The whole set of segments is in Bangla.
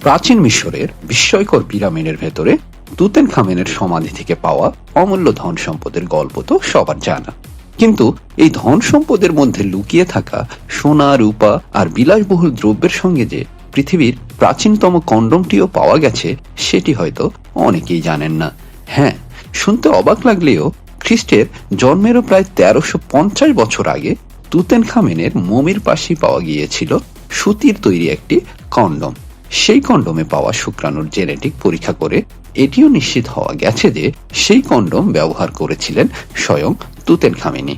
প্রাচীন মিশরের বিস্ময়কর পিরামিডের ভেতরে তুতেন খামেনের সমাধি থেকে পাওয়া অমূল্য ধন সম্পদের গল্প তো সবার জানা। কিন্তু এই ধন সম্পদের মধ্যে লুকিয়ে থাকা সোনা, রূপা আর বিলাসবহুল দ্রব্যের সঙ্গে যে পৃথিবীর প্রাচীনতম কন্ডমটিও পাওয়া গেছে, সেটি হয়তো অনেকেই জানেন না। হ্যাঁ শুনতে অবাক লাগলেও খ্রিস্টের জন্মেরও প্রায় তেরোশো পঞ্চাশ বছর আগে তুতেন খামেনের মমির পাশেই পাওয়া গিয়েছিল সুতির তৈরি একটি কন্ডম। সেই কন্ডমে পাওয়া শুক্রাণুর জেনেটিক পরীক্ষা করে এটিও নিশ্চিত হওয়া গেছে যে সেই কন্ডম ব্যবহার করেছিলেন স্বয়ং তুতেন খামেনি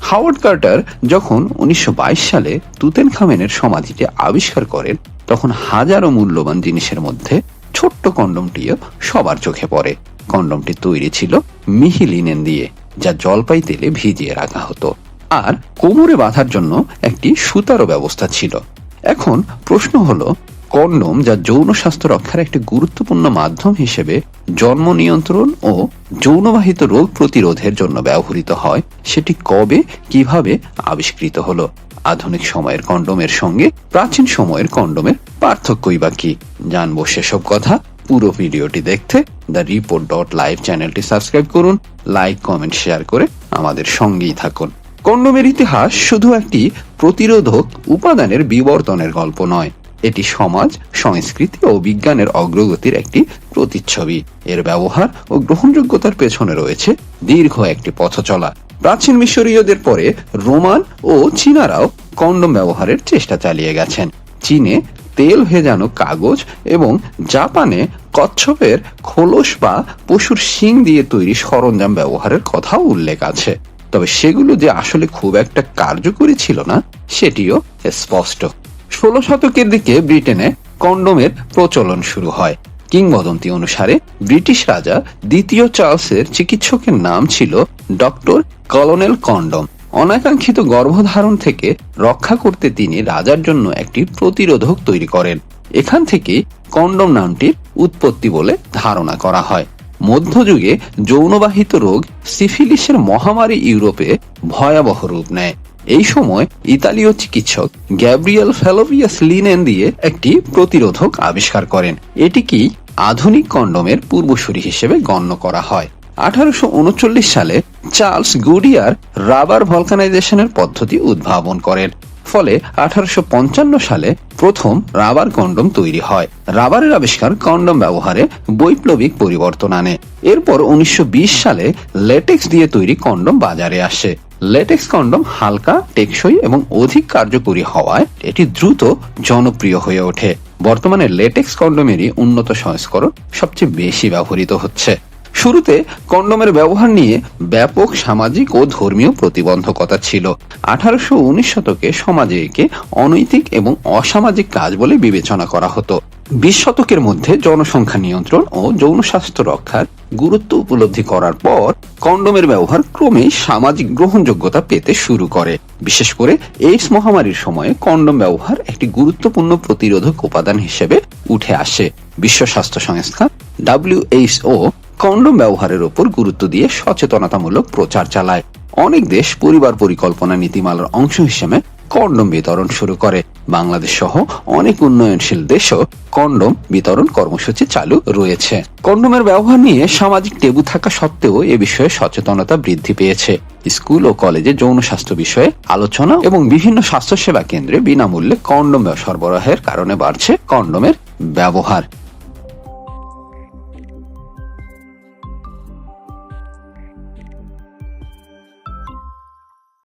হাওয়ার্ড কার্টার যখন উনিশশো সালে তুতেন খামেনের সমাধিটি আবিষ্কার করেন, তখন হাজারো মূল্যবান জিনিসের মধ্যে ছোট্ট কন্ডমটিও সবার চোখে পড়ে। কন্ডমটি তৈরি ছিল মিহি লিনেন দিয়ে, যা জলপাই তেলে ভিজিয়ে রাখা হতো। আর কোমরে বাঁধার জন্য একটি সুতারও ব্যবস্থা ছিল। এখন প্রশ্ন হলো কন্ডম যা যৌন স্বাস্থ্য রক্ষার একটি গুরুত্বপূর্ণ মাধ্যম হিসেবে জন্ম নিয়ন্ত্রণ ও যৌনবাহিত রোগ প্রতিরোধের জন্য ব্যবহৃত হয়। সেটি কবে, কীভাবে আবিষ্কৃত হলো? আধুনিক সময়ের কন্ডোমের সঙ্গে প্রাচীন সময়ের কন্ডোমের পার্থক্যই বা কি? জানব সেসব কথা পুরো ভিডিওটি দেখতে। দ্য রিপোর্ট ডট লাইভ চ্যানেলটি সাবস্ক্রাইব করুন, লাইক, কমেন্ট, শেয়ার করে আমাদের সঙ্গেই থাকুন। কন্ডোমের ইতিহাস শুধু একটি প্রতিরোধক উপাদানের বিবর্তনের গল্প নয়। এটি সমাজ, সংস্কৃতি ও বিজ্ঞানের অগ্রগতির একটি প্রতিচ্ছবি। এর ব্যবহার ও গ্রহণযোগ্যতার পেছনে রয়েছে দীর্ঘ একটি পথ চলা। প্রাচীন মিশরীয়দের পরে রোমান ও চীনারাও কন্ডম ব্যবহারের চেষ্টা চালিয়ে গেছেন। চীনে তেল ভেজানো কাগজ এবং জাপানে কচ্ছপের খোলস বা পশুর শিং দিয়ে তৈরি সরঞ্জাম ব্যবহারের কথাও উল্লেখ আছে। তবে সেগুলো যে আসলে খুব একটা কার্যকরী ছিল না, সেটিও স্পষ্ট। ষোলো শতকের দিকে ব্রিটেনে কন্ডোমের প্রচলন শুরু হয়। কিংবদন্তি অনুসারে ব্রিটিশ রাজা দ্বিতীয় চার্লসের চিকিৎসকের নাম ছিল ডক্টর কলোনেল কন্ডম। অনাকাঙ্ক্ষিত গর্ভধারণ থেকে রক্ষা করতে তিনি রাজার জন্য একটি প্রতিরোধক তৈরি করেন। এখান থেকে কন্ডম নামটির উৎপত্তি বলে ধারণা করা হয়। মধ্যযুগে যৌনবাহিত রোগ সিফিলিসের মহামারী ইউরোপে ভয়াবহ রূপ নেয়। এই সময় ইতালীয় চিকিৎসক গ্যাব্রিয়েল ফেলোভিয়াস লিনেন দিয়ে একটি প্রতিরোধক আবিষ্কার করেন। এটিকে আধুনিক কন্ডোমের পূর্বসূরি হিসেবে গণ্য করা হয়। আঠারোশো উনচল্লিশ সালে চার্লস গুডিয়ার রাবার ভলকানাইজেশনের পদ্ধতি উদ্ভাবন করেন। ফলে আঠারোশো পঞ্চান্ন সালে প্রথম রাবার কন্ডম তৈরি হয়। রাবারের আবিষ্কার কন্ডম ব্যবহারে বৈপ্লবিক পরিবর্তন আনে। এরপর উনিশশো বিশ সালে লেটেক্স দিয়ে তৈরি কন্ডম বাজারে আসে। লেটেক্স কন্ডম হালকা, টেকসই এবং অধিক কার্যকরী হওয়ায় এটি দ্রুত জনপ্রিয় হয়ে ওঠে। বর্তমানে লেটেক্স কন্ডমেরই উন্নত সংস্করণ সবচেয়ে বেশি ব্যবহৃত হচ্ছে। শুরুতে কন্ডোমের ব্যবহার নিয়ে ব্যাপক সামাজিক ও ধর্মীয় প্রতিবন্ধকতা ছিল। আঠারোশো উনিশ শতকে সমাজে একে অনৈতিক এবং অসামাজিক কাজ বলে বিবেচনা করা হতো। বিশ শতকের মধ্যে জনসংখ্যা নিয়ন্ত্রণ ও যৌন স্বাস্থ্য রক্ষার গুরুত্ব উপলব্ধি করার পর কন্ডোমের ব্যবহার ক্রমেই সামাজিক গ্রহণযোগ্যতা পেতে শুরু করে। বিশেষ করে এইডস মহামারীর সময়ে কন্ডোম ব্যবহার একটি গুরুত্বপূর্ণ প্রতিরোধক উপাদান হিসেবে উঠে আসে। বিশ্ব স্বাস্থ্য সংস্থা ডাব্লিউএইচও কন্ডোম ব্যবহারের উপর গুরুত্ব দিয়ে সচেতনতামূলক প্রচার চালায়। অনেক দেশ পরিবার পরিকল্পনা নীতিমালার অংশ হিসেবে কন্ডম বিতরণ শুরু করে। বাংলাদেশ সহ অনেক উন্নয়নশীল দেশও কন্ডম বিতরণ কর্মসূচি চালু রয়েছে। কন্ডোমের ব্যবহার নিয়ে সামাজিক টেবু থাকা সত্ত্বেও এ বিষয়ে সচেতনতা বৃদ্ধি পেয়েছে। স্কুল ও কলেজে যৌন স্বাস্থ্য বিষয়ে আলোচনা এবং বিভিন্ন স্বাস্থ্যসেবা কেন্দ্রে বিনামূল্যে কন্ডম সরবরাহের কারণে বাড়ছে কন্ডোমের ব্যবহার।